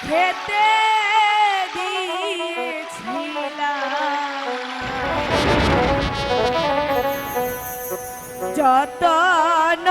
খেতে দিয়েছিলাম। যতন